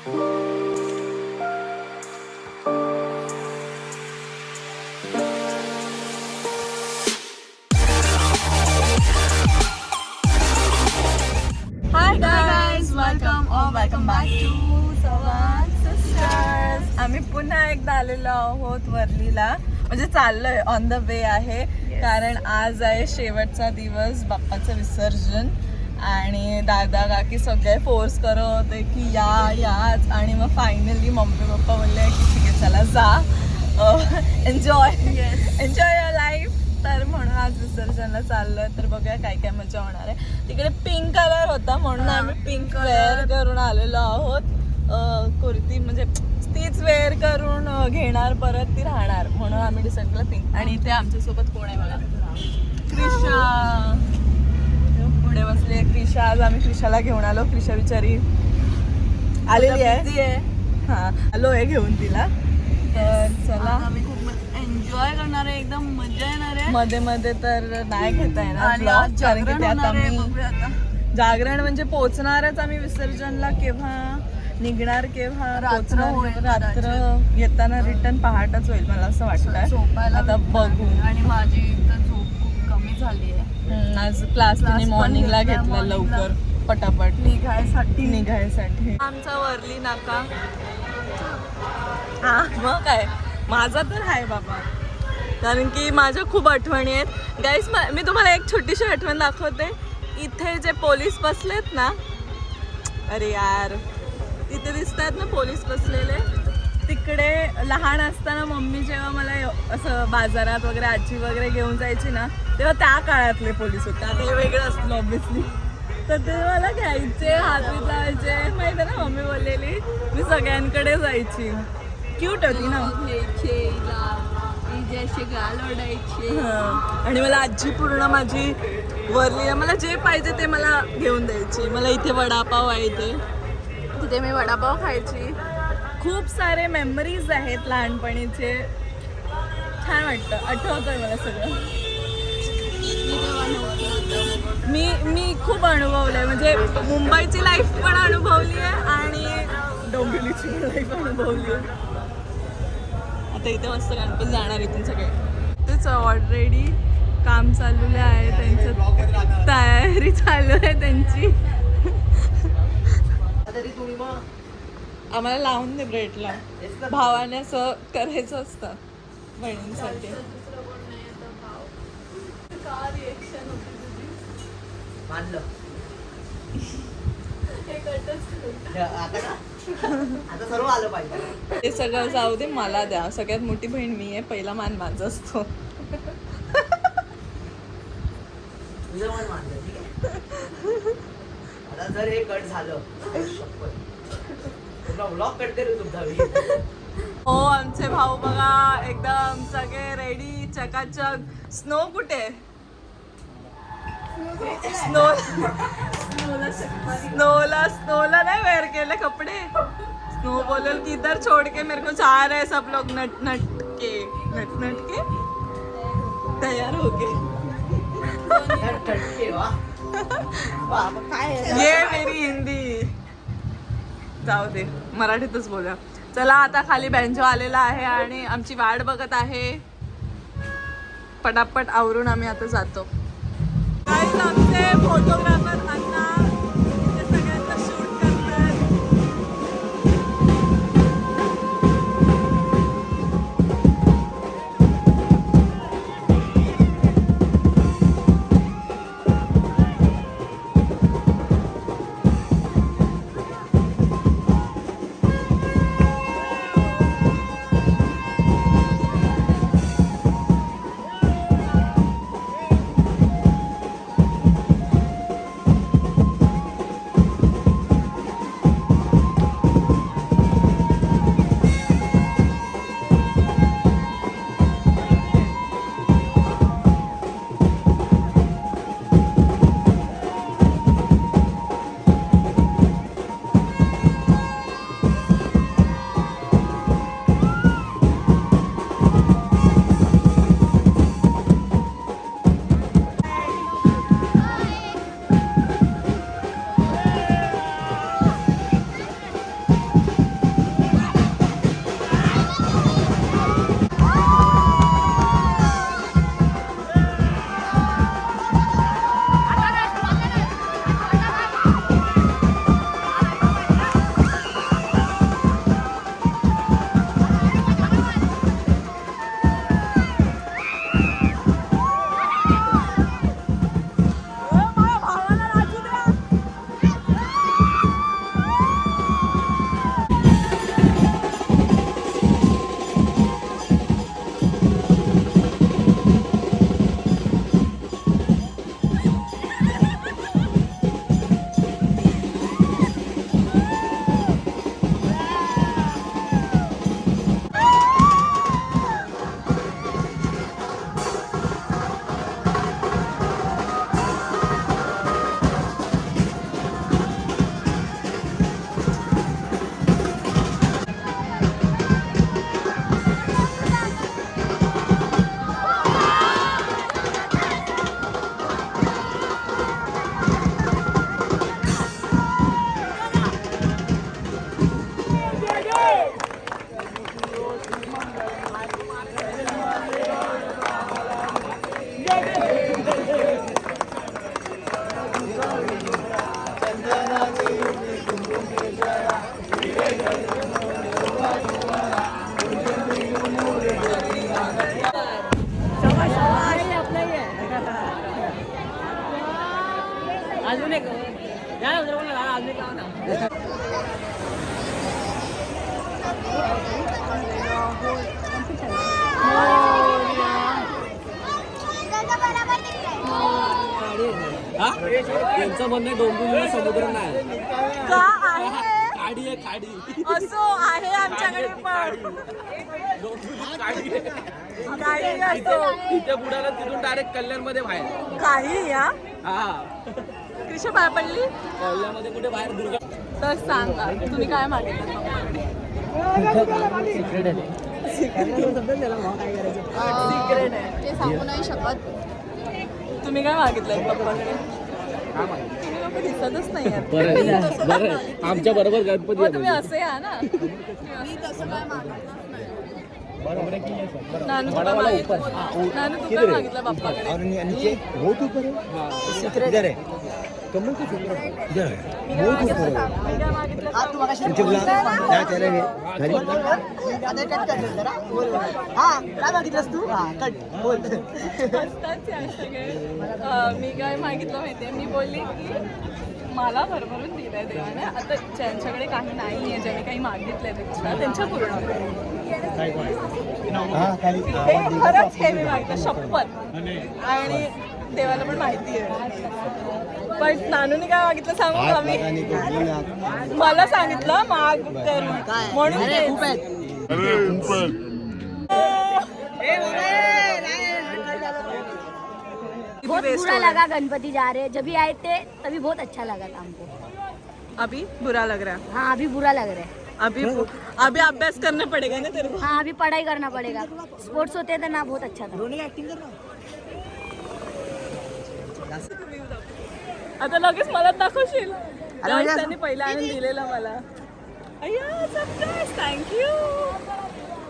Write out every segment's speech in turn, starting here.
Welcome back to Sawan sisters आम्ही पुन्हा एकदा आलेलो आहोत वरलीला. म्हणजे चाललोय ऑन द वे आहे. कारण आज आहे शेवटचा दिवस बाप्पाचं विसर्जन. आणि दादा काकी सगळे फोर्स करत होते की या याच. आणि मग फायनली मम्मी पप्पा बोलले की ठीक आहे चला जा. एन्जॉय एन्जॉय युअर लाईफ तर म्हणून आज विसर्जनला चाललोय. तर बघूया काय काय मजा होणार आहे. तिकडे पिंक कलर होता म्हणून आम्ही पिंक वेअर करून आलेलो आहोत. कुर्ती म्हणजे तीच वेअर करून घेणार परत ती राहणार म्हणून आम्ही डिसाईड केलं पिंक आणि इथे आमच्यासोबत कोण आहे बघा? क्रिशा बसली क्रिशा आज आम्ही क्रिशाला घेऊन आलो. क्रिशा बिचारी आलेली आहे. हा आलो आहे घेऊन तिला. तर चला. आम्ही खूप एन्जॉय करणार आहे. एकदम मजा येणार आहे. मध्ये मध्ये तर नाही घेता येणार कारण की जागरण म्हणजे पोचणारच आम्ही विसर्जनला केव्हा? निघणार केव्हा? रात्र येताना रिटर्न पहाटच होईल मला असं वाटतंय. झोपायला आता बघू. आणि माझी तर झोप खूप कमी झाली आहे. आज क्लास तिने मॉर्निंगला घेतला. लवकर पटापट. निघायसाठी. निघायसाठी. आमचा वरली नाका. हा मग काय? माझा तर आहे बाबा. कारण की माझ्या खूप आठवणी आहेत. गाईस मी तुम्हाला एक छोटीशी आठवण दाखवते. इथे जे पोलीस बसलेत ना अरे यार तिथे दिसत आहेत ना पोलीस बसलेले? तिकडे लहान असताना मम्मी जेव्हा मला असं बाजारात वगैरे आजी वगैरे घेऊन जायची ना तेव्हा त्या काळातले पोलीस होते. आता हे वेगळं असतं ऑब्विसली तर ते मला घ्यायचे हात लावायचे. माहिती ना मम्मी बोललेली मी सगळ्यांकडे जायची. क्यूट होती ना. घ्यायचे गाल ओढायचे. आणि मला आजी पूर्ण माझी वरली मला जे पाहिजे ते मला घेऊन द्यायची. मला इथे वडापाव आहे इथे. तिथे मी वडापाव खायची. खूप सारे मेमरीज आहेत लहानपणीचे. छान वाटतं. आठवतंय मला सगळं. मी मी खूप खूप अनुभवलंय. म्हणजे मुंबईची लाईफ पण अनुभवली आहे आणि डोंबिवलीची पण लाईफ अनुभवली आहे. आता इथे मस्त गणपती जाणार इथून सगळे तेच ऑलरेडी काम चाललेलं आहे त्यांचं. तयारी चालू आहे त्यांची. आम्हाला लावून दे ब्रेडला. भावाने असं करायचं असतं बहिणींसाठी. हे ते सगळं जाऊ दे मला द्या. सगळ्यात मोठी बहीण मी आहे पहिला मान माझा असतो. जर हे कट झालं तुला ब्लॉग कट करू तुमचा मी हो आमचे भाऊ बघा एकदम सगळे रेडी चकाचक. स्नो कुठे? स्नो स्नोला स्नोला नाही वेअर केले कपडे? स्नो बोलेल की इधर छोड़ के मेरे को चाह रहे सब लोग. नट नट के नट नट के तैयार हो गए? ये मेरी हिंदी. जाऊ दे मराठीतच बोला चला आता खाली बँजो आलेला आहे आणि आमची वाट बघत आहे. पटापट आवरून आम्ही आता जातो. आमचे फोटोग्राफर अजून एक अजून एक म्हणणं डोंबिवलीला समुद्र नाही. का आहे? काडी आहे काडी असो आहे आमच्याकडे पण. डोंबिवली काडी आहे. काही असो. इथे बुडाला तिथून डायरेक्ट कल्याणमध्ये बाहेर. काही या. हा. कृष्ण पाय पडली? कल्याणमध्ये कुठे बाहेर दुर्गा तर सांगा तुम्ही काय मागितलं? सिक्रेट आहे ते. सांगू नाही शकत. तुम्ही काय मागितलंय पप्पाकडे? तुम्ही लोक दिसतच नाही आहेत. बरं बरं मागितलं? आमच्या बरोबर गणपती मग तुम्ही असे या ना. मी तसं काय मागितलं? तू काय मागितलं पप्पाकडे और नी- नीचे बहुत ऊपर है इधर है कमल के? ऊपर है इधर है ऊपर है? मी काय? मागितलं नीचे बुला क्या कह रहे हैं घरी असतात या सगळे. मी काय मागितलं माहितीये? मी बोलली की मला भरभरून दिलंय देवाने. आता ज्यांच्याकडे काही नाही आहे ज्यांनी काही मागितलंय त्यांच्या त्यांच्या पूर्ण खरंच हे मी मागितलं शपथ. आणि देवाला पण माहिती आहे. पण नानूने काय मागितलं सांगू बोला मला सांगितलं माग कर म्हणून तेच. किती बहुत बुरा हो। लगा गणपति जा रहे जब भी आए थे तभी बहुत अच्छा लगा था हमको। अभी बुरा लग रहा है? हाँ अभी बुरा लग रहा है। अभी अभी अभ्यास करना पड़ेगा ना तेरे को? हाँ अभी पढ़ाई करना पड़ेगा। स्पोर्ट्स होते थे ना बहुत अच्छा था। आता लगेच मला दाखवशील. त्यांनी पहिला आणून दिलेला मला. अय्या थँक्यू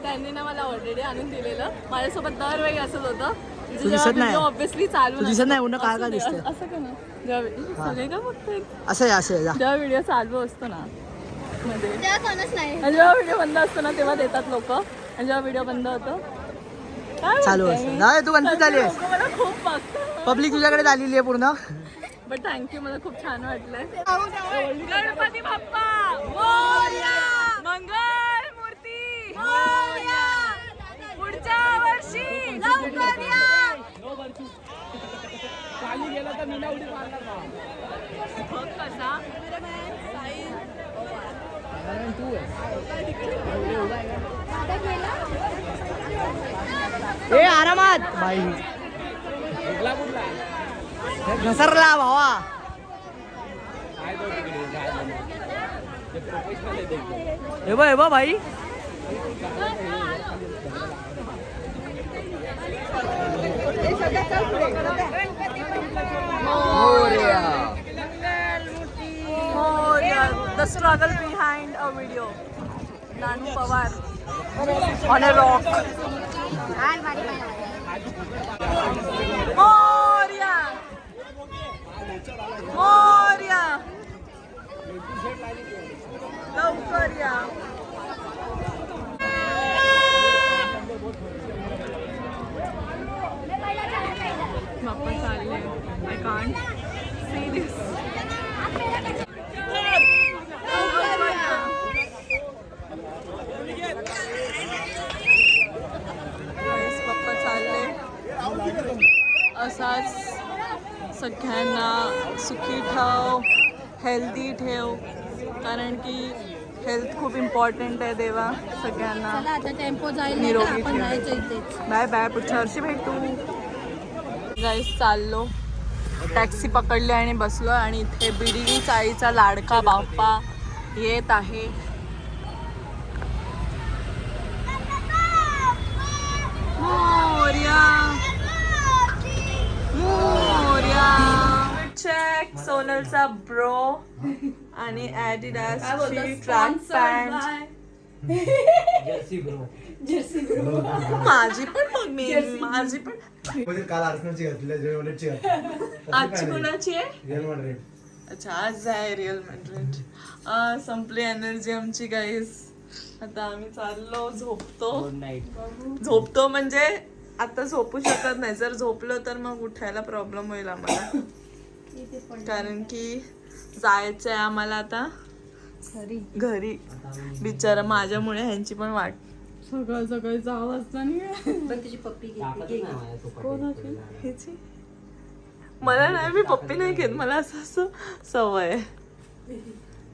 त्यांनी ना मला ऑलरेडी आणून दिलेलं. माझ्यासोबत दरवेळी असंच होतं. दिसत नाही. ऑब्विसली चालू दिसत नाही उन्हा काय काय दिसत असं का ना जेव्हा सगळे का बघतात असं आहे असं आहे जा. जेव्हा व्हिडिओ चालू असतो ना मध्ये. नाही. जेव्हा व्हिडिओ बंद असतो ना तेव्हा देतात लोक. आणि जेव्हा व्हिडिओ बंद होतो चालू असतं. दे, तू कन्फ्युज झाली मला खूप पब्लिक तुझ्याकडे आलेली आहे पूर्ण. बट थँक्यू मला खूप छान वाटलंय. गणपती बाप्पा! मोरया! मंगल मूर्ती! मोरया! पुढच्या वर्षी लवकर या! खाली गेला तर मीना उडी मारणार का? बघ कसा. ए आरामात. बाई. कुठला कुठला? घसरला भावा. हे हे बघ भाई Morya. The struggle behind a video Nanu Pawar. On a rock Morya. Morya. लवकर या बाप्पा चालले कांट सी दिस पप्पा चालले. असाच सगळ्यांना सुखी ठेव हेल्दी ठेव कारण की हेल्थ खूप इम्पॉर्टंट आहे देवा सगळ्यांना. आता टेम्पो जाईल निरोगी बाय बाय पुढच्या वर्षी भेटू. गाईस चाललो. टॅक्सी पकडली आणि बसलो आणि इथे बिडी चाळीचा लाडका बाप्पा येत आहे. मोरया. मोरया. चेक सोनलचा ब्रो आणि ॲडिडासची ट्रॅक पॅन्ट जर्सी ब्रो माझी पण मग मी माझी पण. काल आर्सनलची घातली रिअल मॅड्रिडची आजची कोणाची आहे? Real Madrid. अच्छा आज आहे रिअल मॅड्रिड. आ, संपली एनर्जी आमची गाईस आता आम्ही चाललो झोपतो. झोपतो म्हणजे आता झोपू शकत नाही. जर झोपलो तर मग उठायला प्रॉब्लेम होईल आम्हाला. कारण की जायचंय आम्हाला आता. घरी. बिचारा माझ्यामुळे ह्यांची पण वाट सकाळ सकाळी जावं असतं ताकदच नाही माझ्या सोबत. ह्याची मला नाही मी पप्पी नाही घेत. मला असं असं सवय. आहे.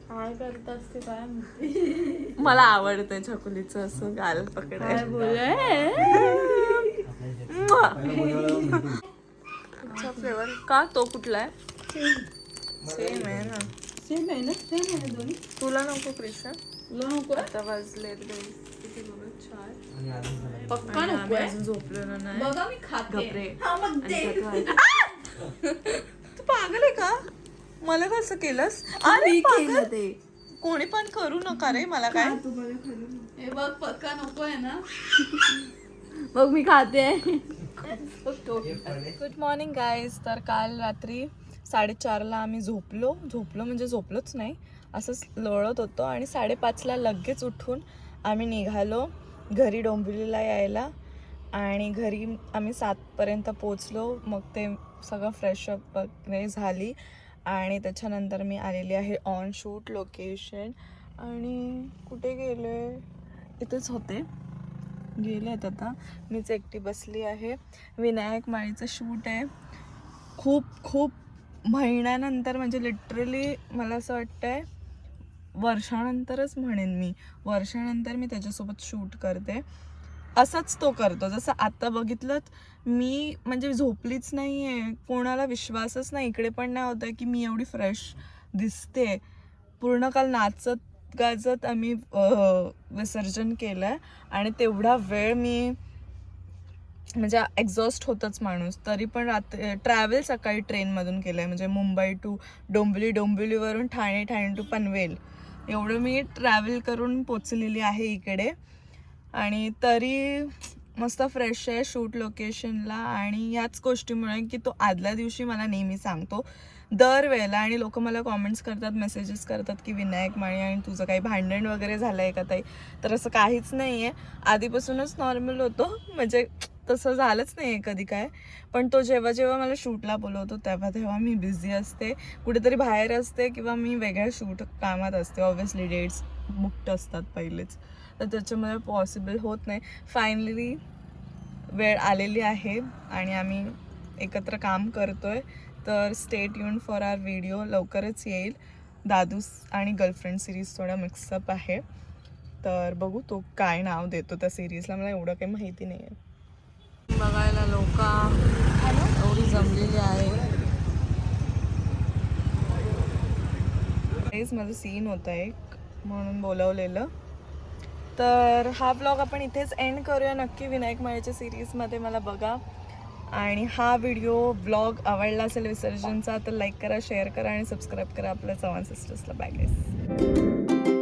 काय करत असते काय. मला आवडतं छकुलीचं असं गाल पकडाय फ्लेवर का तो कुठला आहे? सेम आहे ना. सेम आहे ना? सेम आहे दोन्ही. तुला नको क्रिशा तुला नको? आता वाजलेत बघा चार पक्का नको अजून झोपलेलो नाही. बघा मी खाते. हा, मग दे. तू पागल आहे का? मला कसं केलंस? अरे. केलं ते. कोणी पण करू नका रे मला काय? हे बघ पक्का नको आहे ना? बघ मी खाते. गुड मॉर्निंग गाईज तर काल रात्री साडेचारला आम्ही झोपलो. झोपलो म्हणजे झोपलोच नाही. असंच लोळत होतो आणि साडेपाचला लगेच उठून आम्ही निघालो घरी डोंबिवलीला यायला आणि घरी आम्ही सातपर्यंत पोचलो. मग ते सगळं फ्रेशअप वगैरे झाली आणि त्याच्यानंतर मी आलेली आहे ऑन शूट लोकेशन आणि कुठे गेले? इथेच होते. गेले आहेत आता. मीच एकटी बसली आहे. विनायक माळीचं शूट आहे. खूप खूप महिन्यानंतर म्हणजे लिटरली मला असं वाटतं आहे वर्षानंतरच म्हणेन मी. वर्षानंतर मी त्याच्यासोबत शूट करते. असंच तो करतो. जसं आता बघितलं मी म्हणजे झोपलीच नाही आहे कोणाला विश्वासच नाही. इकडे पण नाही होतं की मी एवढी फ्रेश दिसते. पूर्ण काल नाचत गाजत आम्ही विसर्जन केलं आहे आणि तेवढा वेळ मी म्हणजे एक्झॉस्ट होतच माणूस. तरी पण रात्री ट्रॅव्हल सकाळी ट्रेनमधून केलं आहे म्हणजे मुंबई टू डोंबिवली डोंबिवलीवरून ठाणे ठाणे टू पनवेल. एवढं मी ट्रॅव्हल करून पोचलेली आहे इकडे. आणि तरी मस्त फ्रेश आहे शूट लोकेशनला आणि याच गोष्टीमुळे की तो आदल्या दिवशी मला नेहमी सांगतो. दरवेळेला आणि लोक मला कॉमेंट्स करतात मेसेजेस करतात की विनायक माळी आणि तुझं काही भांडण वगैरे झालं आहे का ताई? तर असं काहीच नाही आहे आधीपासूनच नॉर्मल होतो. म्हणजे तसं झालंच नाही आहे कधी काय. पण तो जेव्हा जेव्हा मला शूटला बोलवतो तेव्हा तेव्हा मी बिझी असते. कुठेतरी बाहेर असते किंवा मी वेगळ्या शूट कामात असते. ऑब्व्हियसली डेट्स बुक्ड असतात पहिलेच. तर त्याच्यामुळे पॉसिबल होत नाही. फायनली वेळ आलेली आहे आणि आम्ही एकत्र काम करतो आहे तर स्टेट युन फॉर आर व्हिडिओ लवकरच येईल. दादूस आणि गर्लफ्रेंड सिरीज थोडा मिक्सअप आहे. तर बघू तो काय नाव देतो त्या सिरीजला मला एवढं काही माहिती नाही आहे बघायला लोक एवढी जमलेली आहे. तेच माझं सीन होतं एक म्हणून बोलवलेलं. तर हा ब्लॉग आपण इथेच एंड करूया. नक्की विनायक माळेच्या सिरीजमध्ये मला बघा. आणि हा व्हिडिओ ब्लॉग आवडला असेल विसर्जनचा तर लाईक करा शेअर करा आणि सबस्क्राईब करा आपल्या चव्हाण सिस्टर्सला बाय